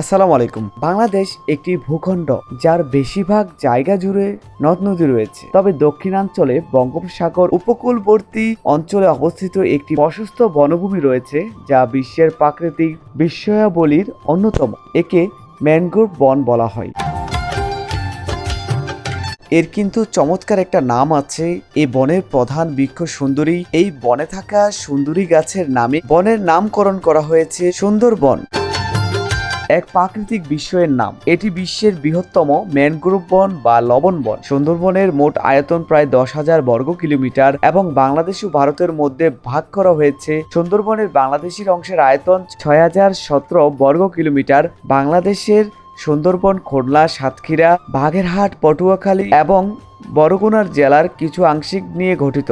আসসালামু আলাইকুম। বাংলাদেশ একটি ভূখণ্ড যার বেশিরভাগ জায়গা জুড়ে নদ নদী রয়েছে। তবে দক্ষিণাঞ্চলে বঙ্গোপসাগর উপকূলবর্তী অঞ্চলে অবস্থিত একটি প্রশস্ত বনভূমি রয়েছে, যা বিশ্বের প্রাকৃতিক বিস্ময়াবলীর অন্যতম। একে ম্যানগ্রোভ বন বলা হয়। এর কিন্তু চমৎকার একটা নাম আছে এই বনের প্রধান বৃক্ষ সুন্দরী। এই বনে থাকা সুন্দরী গাছের নামে বনের নামকরণ করা হয়েছে সুন্দরবন। এক প্রাকৃতিক বিষয়ের নাম। এটি বিশ্বের বৃহত্তম ম্যানগ্রোভ বন বা লবণ বন। সুন্দরবনের মোট আয়তন প্রায় দশ হাজার বর্গ কিলোমিটার এবং বাংলাদেশ ও ভারতের মধ্যে ভাগ করা হয়েছে। সুন্দরবনের বাংলাদেশের অংশের আয়তন ছয় হাজার সতেরো বর্গ কিলোমিটার। বাংলাদেশের সুন্দরবন খুলনা, সাতক্ষীরা, বাগেরহাট, পটুয়াখালী এবং বরগুনার জেলার কিছু আংশিক নিয়ে গঠিত।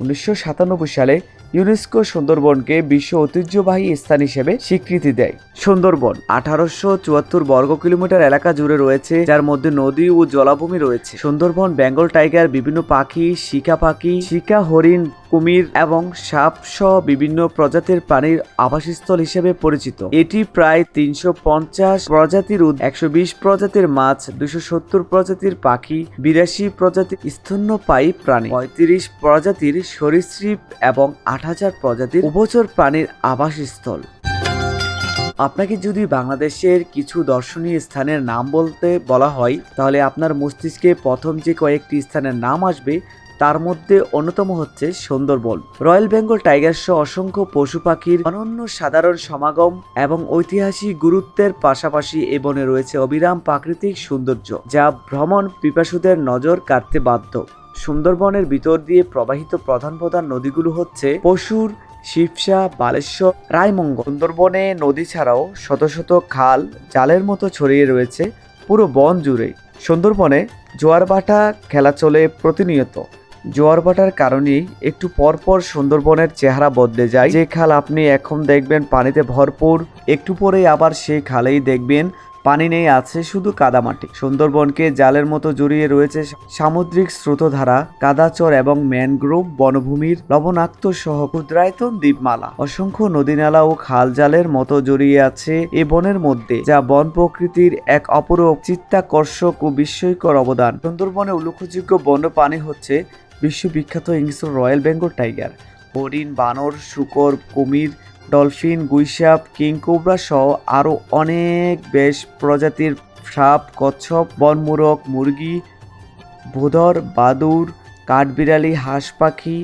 উনিশশো সাতানব্বই সালে ইউনেস্কো সুন্দরবনকে বিশ্ব ঐতিহ্যবাহী স্থান হিসেবে স্বীকৃতি দেয়। সুন্দরবন, আঠারোশো চুয়াত্তর বর্গ কিলোমিটার এলাকা জুড়ে রয়েছে, যার মধ্যে নদী ও জলাভূমি রয়েছে। সুন্দরবন, বেঙ্গল টাইগার, বিভিন্ন পাখি, শিকা পাখি, শিকা হরিণ, কুমির এবং সাপ সহ বিভিন্ন প্রজাতির প্রাণীর আবাসস্থল হিসেবে পরিচিত। এটি প্রায় তিনশো পঞ্চাশ প্রজাতির একশো বিশ প্রজাতির মাছ, দুশো সত্তর প্রজাতির পাখি, বিরাশি প্রজাতির স্তন্যপায়ী প্রাণী, পঁয়ত্রিশ প্রজাতির সরীসৃপ এবং আট হাজার প্রজাতির উভচর প্রাণীর আবাসস্থল। আপনাকে যদি বাংলাদেশের কিছু দর্শনীয় স্থানের নাম বলতে বলা হয়, তাহলে আপনার মস্তিষ্কে প্রথম যে কয়েকটি স্থানের নাম আসবে, তার মধ্যে অন্যতম হচ্ছে সুন্দরবন। রয়্যাল বেঙ্গল টাইগার সহ অসংখ্য পশু পাখির অনন্য সাধারণ সমাগম এবং ঐতিহাসিক গুরুত্বের পাশাপাশি এ বনে রয়েছে অবিরাম প্রাকৃতিক সৌন্দর্য, যা ভ্রমণ পিপাসুদের নজর কাটতে বাধ্য। সুন্দরবনের ভিতর দিয়ে প্রবাহিত প্রধান প্রধান নদীগুলো হচ্ছে পশুর, শিবসা, বালেশ্বর, রায়মঙ্গল। সুন্দরবনে নদী ছাড়াও শত শত খাল, জালের মতো ছড়িয়ে রয়েছে পুরো বন জুড়ে। সুন্দরবনে জোয়ারবাটা খেলা চলে প্রতিনিয়ত। জোয়ারবাটার কারণেই একটু পরপর সুন্দরবনের চেহারা বদলে যায়। যে খাল আপনি এখন দেখবেন পানিতে ভরপুর, একটু পরেই আবার সেই খালেই দেখবেন পানি নেই, আছে শুধু কাদামাটি সুন্দরবনকে জালের মতো জড়িয়ে রয়েছে সামুদ্রিক স্রোতধারা, কাদাচর এবং ম্যানগ্রোভ বনভূমির লবণাক্ত সহ ক্ষুদ্রায়তন দ্বীপমালা। অসংখ্য নদীনালা ও খাল জালের মতো জড়িয়ে আছে এ বনের মধ্যে, যা বন প্রকৃতির এক অপরূপ চিত্তাকর্ষক ও বিস্ময়কর অবদান। সুন্দরবনে উল্লেখযোগ্য বন্যপ্রাণী হচ্ছে বিশ্ববিখ্যাত ইংলিশ রয়্যাল বেঙ্গল টাইগার। হরিণ, বানর, শুকর, কুমির ডলফিন, গুইসাপ কিংকোবরা সহ আরও অনেক বেশ প্রজাতির সাপ, কচ্ছপ, বনমূরক, মুরগি ভোদর বাদুর, কাঠবিড়ালি, হাঁস পাখি,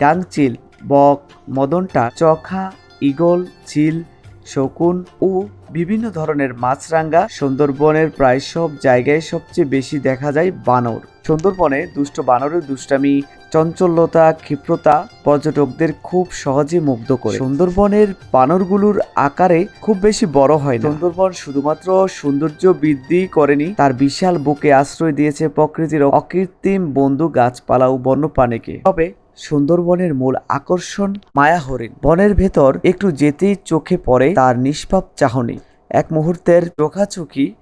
গাংচিল, বক, মদনটা, চখা ইগল চিল শকুন ও বিভিন্ন ধরনের মাছরাঙ্গা সুন্দরবনের প্রায় সব জায়গায় সবচেয়ে বেশি দেখা যায় বানর। সুন্দরবনে দুষ্ট বানরের দুষ্টামি, চঞ্চলতা, ক্ষিপ্রতা পর্যটকদের খুব সহজে মুগ্ধ করে। সুন্দরবনের বানরগুলোর আকারে খুব বেশি বড় হয় না। সুন্দরবন শুধুমাত্র সৌন্দর্য বৃদ্ধি করেনি, তার বিশাল বুকে আশ্রয় দিয়েছে প্রকৃতির অকৃত্রিম বন্ধু গাছপালা ও বন্যপ্রাণীকে। তবে সুন্দরবনের মূল আকর্ষণ মায়া হরিণ। বনের ভেতর একটু যেতেই চোখে পড়ে তার নিষ্পাপ চাহনি। এক মুহূর্তের চোখাচোখি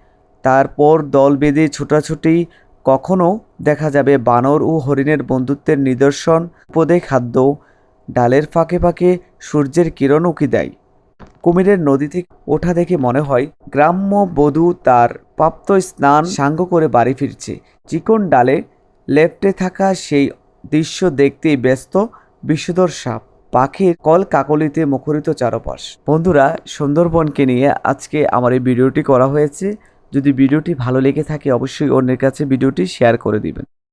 তারপর দল বেঁধে ছোটাছুটি, কখনো দেখা যাবে বানর ও হরিণের বন্ধুত্বের নিদর্শন পদে খাদ্য, ডালের ফাঁকে ফাঁকে সূর্যের কিরণ উকি দেয়। কুমিরের নদী থেকে ওঠা দেখে মনে হয়, গ্রাম্য বধূ তার প্রাপ্ত স্নান সাঙ্গ করে বাড়ি ফিরছে। চিকন ডালে লেপ্টে থাকা সেই দৃশ্য দেখতেই ব্যস্ত, বিষধর সাপ। পাখির কল কাকলিতে মুখরিত চারপাশ। বন্ধুরা, সুন্দরবনকে নিয়ে আজকে আমার এই ভিডিওটি করা হয়েছে। যদি ভিডিওটি ভালো লেগে থাকে, অবশ্যই অন্যের কাছে ভিডিওটি শেয়ার করে দিবেন।